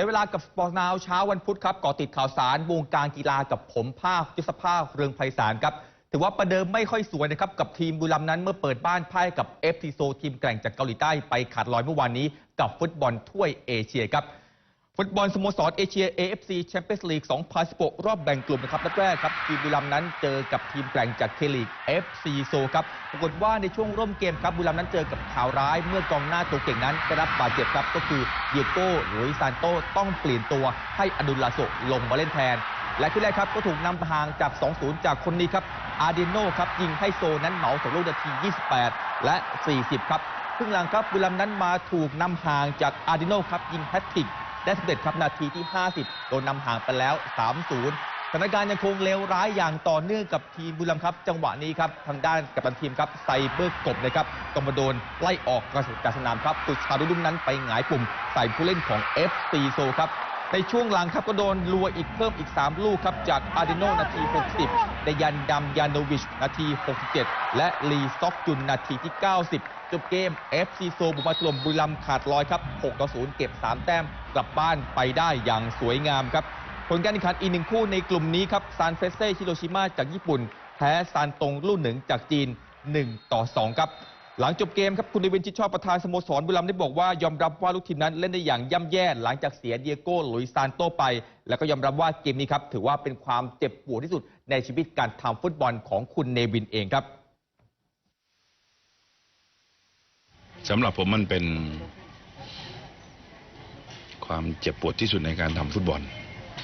ในเวลากับสปอร์ตนาวเช้าวันพุธครับก่อติดข่าวสารวงการกีฬากับผมภาคยุทธภาพเรืองไพศาลครับถือว่าประเดิมไม่ค่อยสวยนะครับ กับทีมบุรีรัมย์นั้นเมื่อเปิดบ้านพ่ายกับเอฟทีโซทีมแกร่งจากเกาหลีใต้ไปขาดลอยเมื่อวานนี้กับฟุตบอลถ้วยเอเชียครับ ฟุตบอลสโมสรเอเชีย AFC Champions League 2016 รอบแบ่งกลุ่มนะครับนัดแรกครับทีมบุรีรัมย์นั้นเจอกับทีมแกร่งจากเคลีก FC โซครับ ปรากฏว่าในช่วงร่วมเกมครับบุรีรัมย์นั้นเจอกับข่าวร้าย เมื่อกองหน้าตัวเก่งนั้นได้รับบาดเจ็บครับ ก็คือเดียโก้หลุยซานโตต้องเปลี่ยนตัวให้อดุลลาโซลงมาเล่นแทน และคู่แรกครับก็ถูกนำห่างจาก 2-0 จากคนนี้ครับอาร์เดโนครับยิงให้โซนั้นเหมาสองลูกนาที 28 และ 40 ครับครึ่งหลังครับบุรีรัมย์นั้นมาถูกนำห่างจากอาร์เดโนครับยิงแฮตทริก ได้สำเร็จครับนาทีที่ 50 โดนนำห่างไปแล้ว 3-0สถานการณ์ยังคงเลวร้ายอย่างต่อเนื่องกับทีมบุรีรัมย์ครับ จังหวะนี้ครับทางด้านกัปตันทีมครับไซเบอร์กบนะครับต้องมาโดนไล่ออกกระสุนจากสนามครับสุดชาดุลุ่มนั้นไปหงายปุ่มใส่ผู้เล่นของ FC โซครับ ในช่วงหลังครับก็โดนรัวอีกเพิ่มอีก 3 ลูกครับ จากอาร์เดโนนาที 60เดยันดัมยานโนวิช นาที 67 และลีซอกจุนนาทีที่ 90 จบเกม FC โซบุมาถล่มบุรีรัมขาดลอยครับ6ต่อ0เก็บ 3 แต้มกลับบ้านไปได้อย่างสวยงามครับ ผลการแข่งขันอีกหนึ่งคู่ในกลุ่มนี้ครับซานเฟเซ่ฮิโรชิมาจากญี่ปุ่น แพ้ซานตงลู่หนึ่งจากจีน 1 ต่อ 2 ครับ หลังจบเกมครับคุณเดวินชิดชอบประธานสโมสรบุรีรัมย์ได้บอกว่ายอมรับว่าลูกทีมนั้นเล่นได้อย่างย่ำแย่หลังจากเสียเดียโก้หลุยซานโตไป แล้วก็ยอมรับว่าเกมนี้ครับถือว่าเป็นความเจ็บปวดที่สุดในชีวิตการทำฟุตบอลของคุณเนวินเองครับสำหรับผมมันเป็น ความเจ็บปวดที่สุดในการทำฟุตบอล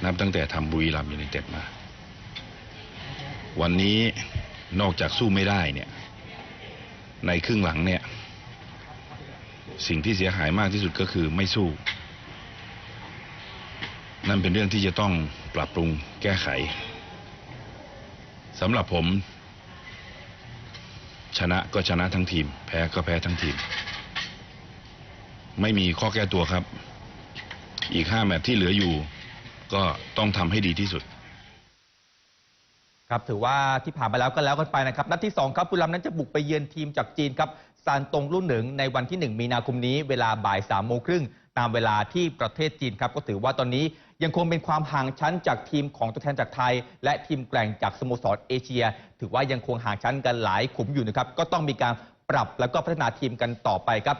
นับตั้งแต่ทำบุรีรัมย์ยูไนเต็ดมา วันนี้นอกจากสู้ไม่ได้เนี่ย ในครึ่งหลังเนี่ย สิ่งที่เสียหายมากที่สุดก็คือไม่สู้ นั่นเป็นเรื่องที่จะต้องปรับปรุงแก้ไขสำหรับผม ชนะก็ชนะทั้งทีม แพ้ก็แพ้ทั้งทีม ไม่มีข้อแก้ตัวครับ อีกห้าแมตช์ที่เหลืออยู่ ก็ต้องทำให้ดีที่สุด ครับถือว่าที่ผ่านมาแล้วก็แล้วกันไปนะครับนัดที่ 2 ครับบุรีรัมย์นั้นจะบุกไปเยือนทีมจากจีนครับซานตงรุ่นหนึ่งในวันที่ 1 มีนาคมนี้เวลาบ่าย3ามโมงครึ่งตามเวลาที่ประเทศจีนครับก็ถือว่าตอนนี้ยังคงเป็นความห่างชั้นจากทีมของตัวแทนจากไทย และทีมแกร่งจากสโมสรเอเชีย ถือว่ายังคงห่างชั้นกันหลายขุมอยู่นะครับก็ต้องมีการปรับแล้วก็พัฒนาทีมกันต่อไปครับ